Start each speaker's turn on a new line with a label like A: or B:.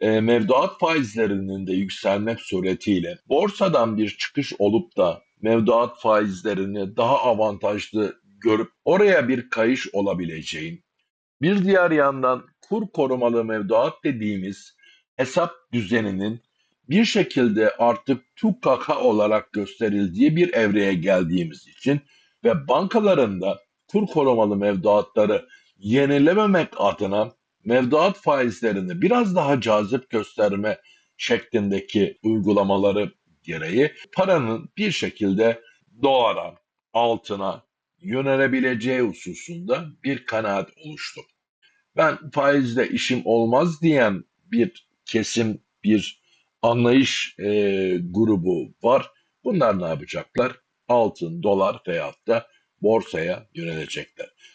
A: e, mevduat faizlerinin de yükselmek suretiyle borsadan bir çıkış olup da mevduat faizlerini daha avantajlı görüp oraya bir kayış olabileceğin, bir diğer yandan kur korumalı mevduat dediğimiz hesap düzeninin bir şekilde artık TÜKAK'a olarak gösterildiği bir evreye geldiğimiz için ve bankalarında kur korumalı mevduatları yenilememek adına mevduat faizlerini biraz daha cazip gösterme şeklindeki uygulamaları gereği paranın bir şekilde dolara, altına yönelebileceği hususunda bir kanaat oluştu. Ben faizle işim olmaz diyen bir kesim, bir anlayış e, grubu var. Bunlar ne yapacaklar? Altın, dolar veyahut da borsaya yönelecekler.